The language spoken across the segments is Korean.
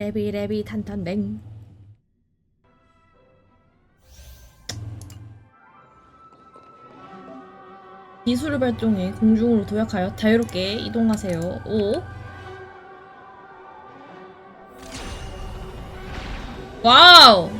레비 레비 탄탄뱅 기술을 발동해 공중으로 도약하여 자유롭게 이동하세요. 오. 와우.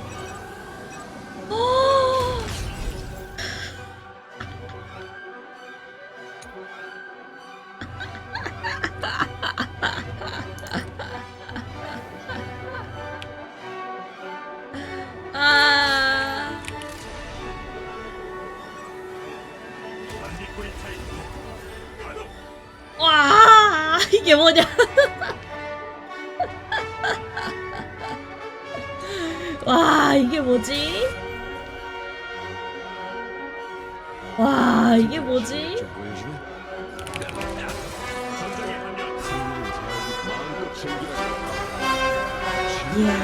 이게 뭐냐? 와 이게 뭐지? 와 이게 뭐지. 이야.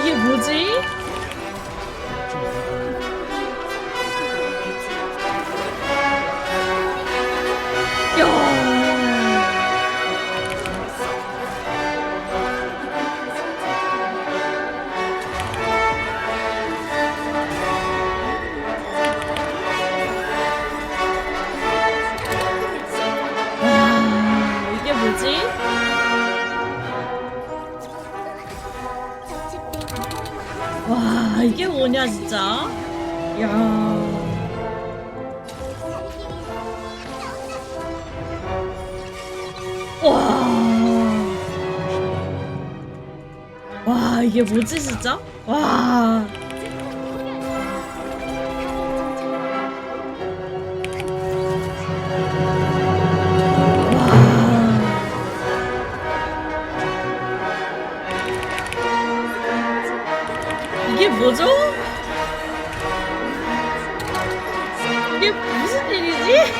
이게 뭐지 이게 뭐냐, 진짜? 야. 와. 와, 이게 뭐지, 진짜? 와. 와. 일이지?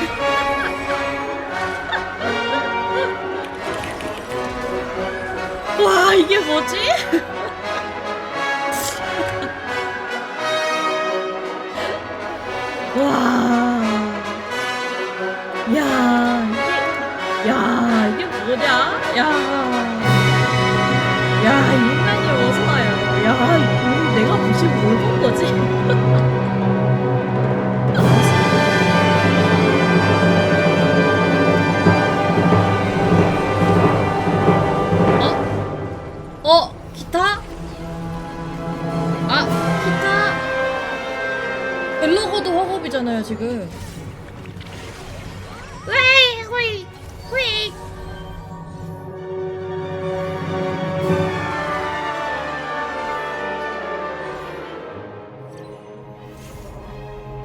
와 이게 뭐지? 와, 야 이게, 야 이게 뭐냐? 야, 야 인간이 어서 와요. 야 이거 내가 무슨 뭘본 거지? 화법이잖아요, 지금.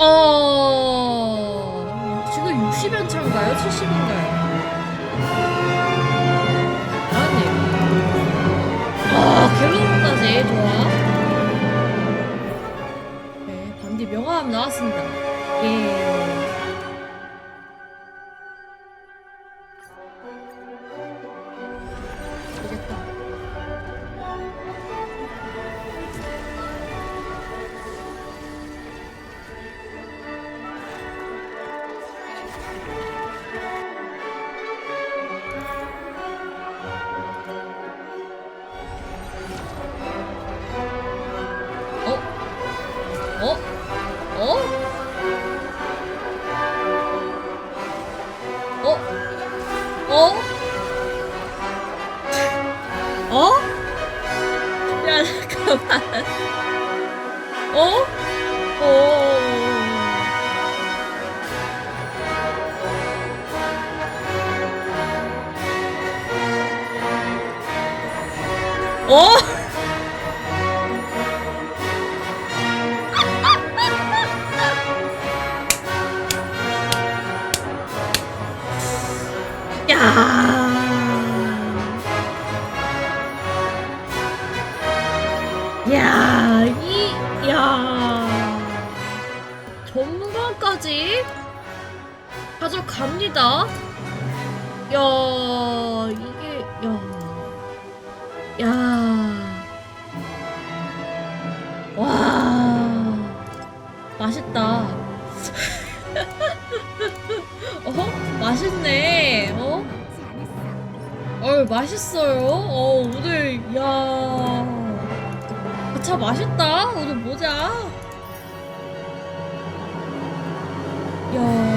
어, 지금 60연 차인가요? 70인가요? 아니. 아, 좋아. 네, 반디 명함 나왔습니다. Yeah. 어? 어? 야, 잠깐만. 어? 어. 어? 야. 야, 이, 야. 전문가까지 가져갑니다. 야, 이게, 야. 야. 와. 맛있다. 어? 맛있네. 어? 어헐 맛있어요. 어 오늘 야. 그차 맛있다. 오늘. 야. 야